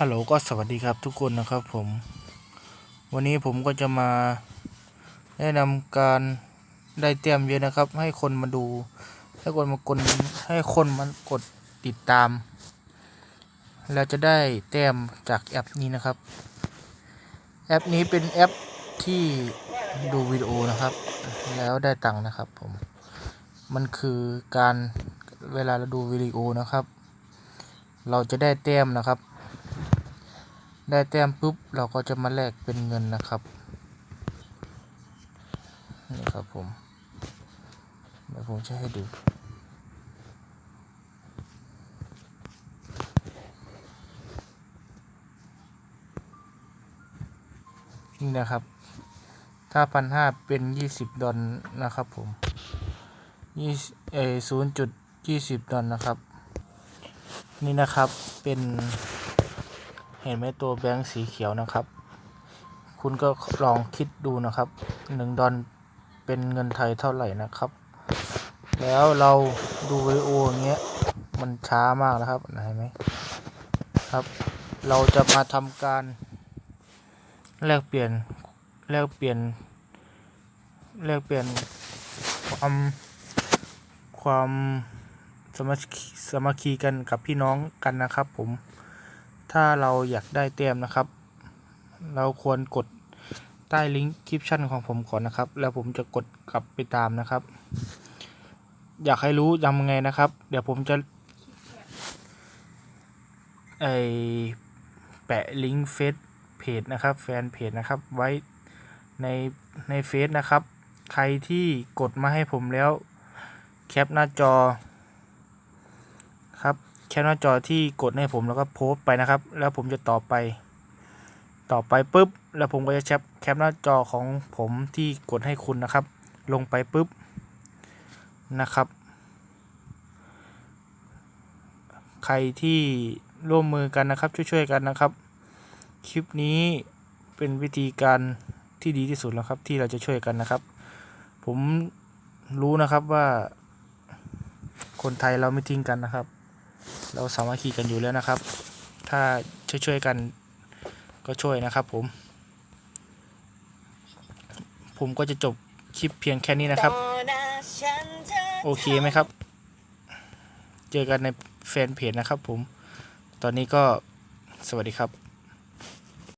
ฮัลโหลก็สวัสดีครับทุกคนนะครับผม วันนี้ผมก็จะมาแนะนำการได้เตรียมเยอะนะครับ ให้คนมาดู ให้คนมากดให้คนมากดติดตาม แล้วจะได้แต้มจากแอปนี้นะครับ แอปนี้เป็นแอปที่ดูวิดีโอนะครับ แล้วได้ตังค์นะครับผม มันคือการเวลาเราดูวิดีโอนะครับ เราจะได้แต้มนะครับ ได้แต้มปุ๊บเราก็จะมาแลกเป็นเงินนะครับนี่ครับผมเดี๋ยวผมจะให้ดูนี่นะครับ ถ้าพันห้าเป็นยี่สิบดอลนะครับผมยี่เอศูนย์จุดยี่สิบดอลนะครับ นี่นะครับเป็น เห็นไหมตัวแบงค์สีเขียวนะครับ คุณก็ลองคิดดูนะครับหนึ่งดอลเป็นเงินไทยเท่าไหร่นะครับ แล้วเราดูวิดีโออย่างเงี้ยมันช้ามากนะครับเห็นไหมครับ เราจะมาทำการแลกเปลี่ยนแลกเปลี่ยนแลกเปลี่ยนความความสมัคคีสมัคคีกันกับพี่น้องกันนะครับผม ถ้าเราอยากได้แต้มนะครับ เราควรกดใต้ลิงก์คลิปชั่นของผมก่อนนะครับ แล้วผมจะกดกลับไปตามนะครับ อยากให้รู้ทำไงนะครับ เดี๋ยวผมจะไอแปะลิงก์เฟซเพจนะครับแฟนเพจนะครับไว้ในในเฟซนะครับ ใครที่กดมาให้ผมแล้วแคปหน้าจอครับ ปหน้าจอที่กดให้ผมแล้วก็โพสไปนะครับ แล้วผมจะต่อไป ต่อไปปุ๊บ แล้วผมก็จะแคปแคปหน้าจอของผมที่กดให้คุณนะครับ ลงไปปุ๊บนะครับ ใครที่ร่วมมือกันนะครับ ช่วยๆกันนะครับ คลิปนี้เป็นวิธีการที่ดีที่สุดแล้วครับ ที่เราจะช่วยกันนะครับ ผมรู้นะครับว่า คนไทยเราไม่ทิ้งกันนะครับ เราสามัคคีกันอยู่แล้วนะครับ ถ้าช่วยๆกันก็ช่วยนะครับผม ผมก็จะจบคลิปเพียงแค่นี้นะครับ โอเคไหมครับ เจอกันในแฟนเพจนะครับผม ตอนนี้ก็สวัสดีครับ